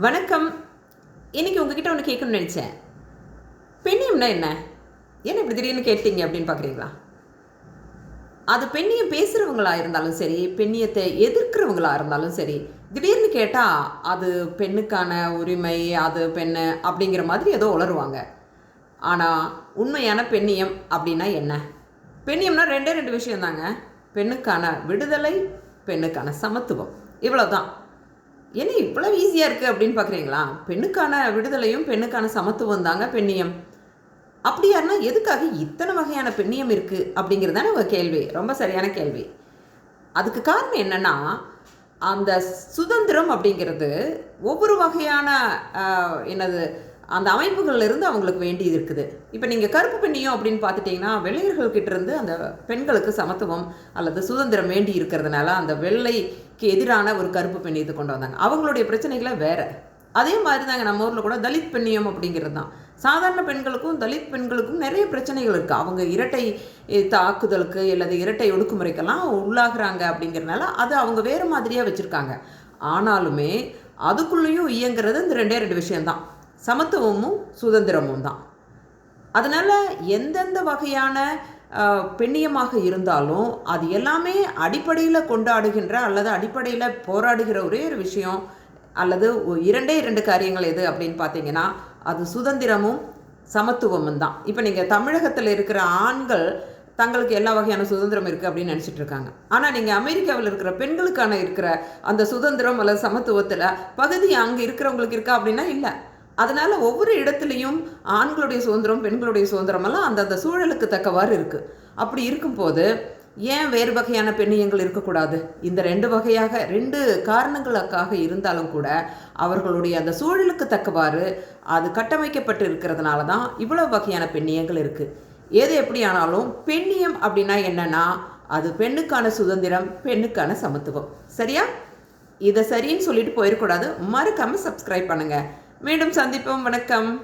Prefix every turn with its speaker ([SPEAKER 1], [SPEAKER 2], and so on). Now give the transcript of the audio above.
[SPEAKER 1] வணக்கம். இன்னைக்கு உங்ககிட்ட ஒன்று கேட்கணும்னு நினச்சேன். பெண்ணியம்னா என்ன? ஏன் இப்படி திடீர்னு கேட்டீங்க அப்படின்னு பார்க்குறீங்களா அது பெண்ணியம் பேசுகிறவங்களா இருந்தாலும் சரி பெண்ணியத்தை எதிர்க்கிறவங்களா இருந்தாலும் சரி திடீர்னு கேட்டால் அது பெண்ணுக்கான உரிமை அது பெண்ணு அப்படிங்கிற மாதிரி ஏதோ உளருவாங்க. ஆனால் உண்மையான பெண்ணியம் அப்படின்னா என்ன? பெண்ணியம்னா ரெண்டே ரெண்டு விஷயம் தாங்க பெண்ணுக்கான விடுதலை பெண்ணுக்கான சமத்துவம். இவ்வளோதான் என்ன இவ்வளோ ஈஸியாக இருக்குது அப்படின்னு பார்க்குறீங்களா பெண்ணுக்கான விடுதலையும் பெண்ணுக்கான சமத்துவம் தாங்க பெண்ணியம். அப்படியாருன்னா எதுக்காக இத்தனை வகையான பெண்ணியம் இருக்குது அப்படிங்கிறது தானே உங்கள் கேள்வி. ரொம்ப சரியான கேள்வி. அதுக்கு காரணம் என்னென்னா அந்த சுதந்திரம் அப்படிங்கிறது ஒவ்வொரு வகையான என்னது அந்த அமைப்புகளில் இருந்து அவங்களுக்கு வேண்டியது இருக்குது. இப்போ நீங்கள் கருப்பு பெண்ணியம் அப்படின்னு பார்த்துட்டிங்கன்னா வெள்ளையர்கள்கிட்ட இருந்து அந்த பெண்களுக்கு சமத்துவம் அல்லது சுதந்திரம் வேண்டி இருக்கிறதுனால அந்த வெள்ளை எதிரான ஒரு கருப்பு பெண் இது கொண்டு வந்தாங்க. அவங்களுடைய பிரச்சனைகளை வேற. அதே மாதிரி தாங்க நம்ம ஊரில் கூட தலித் பெண்ணியம் அப்படிங்கிறது தான். சாதாரண பெண்களுக்கும் தலித் பெண்களுக்கும் நிறைய பிரச்சனைகள் இருக்குது அவங்க இரட்டை தாக்குதலுக்கு அல்லது இரட்டை ஒடுக்குமுறைக்கெல்லாம் உள்ளாகிறாங்க அப்படிங்கிறனால அது அவங்க வேறு மாதிரியாக வச்சுருக்காங்க. ஆனாலுமே அதுக்குள்ளேயும் இயங்குறது இந்த ரெண்டே ரெண்டு விஷயம்தான் சமத்துவமும் சுதந்திரமும் தான். அதனால் எந்தெந்த வகையான பெண்ணியமாக இருந்தாலும் அது எல்லாமே அடிப்படையில் கொண்டாடுகின்ற அல்லது அடிப்படையில் போராடுகிற ஒரே ஒரு விஷயம் அல்லது இரண்டே இரண்டு காரியங்கள் எது அப்படின்னு பார்த்தீங்கன்னா அது சுதந்திரமும் சமத்துவமும் தான். இப்போ நீங்கள் தமிழகத்தில் இருக்கிற ஆண்கள் தங்களுக்கு எல்லா வகையான சுதந்திரம் இருக்குது அப்படின்னு நினச்சிட்டு இருக்காங்க. ஆனால் நீங்கள் அமெரிக்காவில் இருக்கிற பெண்களுக்கான இருக்கிற அந்த சுதந்திரம் அல்லது சமத்துவத்தில் பகுதி அங்கே இருக்கிறவங்களுக்கு இருக்கா அப்படின்னா இல்லை. அதனால் ஒவ்வொரு இடத்துலையும் ஆண்களுடைய சுதந்திரம் பெண்களுடைய சுதந்திரம் எல்லாம் அந்தந்த சூழலுக்கு தக்கவாறு இருக்குது அப்படி இருக்கும்போது ஏன் வேறு வகையான பெண்ணியங்கள் இருக்கக்கூடாது? இந்த ரெண்டு வகையாக ரெண்டு காரணங்களுக்காக இருந்தாலும் கூட அவர்களுடைய அந்த சூழலுக்கு தக்கவாறு அது கட்டமைக்கப்பட்டு இருக்கிறதுனால தான் இவ்வளோ வகையான பெண்ணியங்கள் இருக்குது எது எப்படி ஆனாலும் பெண்ணியம் அப்படின்னா என்னென்னா அது பெண்ணுக்கான சுதந்திரம் பெண்ணுக்கான சமத்துவம். சரியா? இதை சரின்னு சொல்லிட்டு போயிடக்கூடாது. மறக்காம சப்ஸ்கிரைப் பண்ணுங்கள் மீண்டும் சந்திப்போம். வணக்கம்.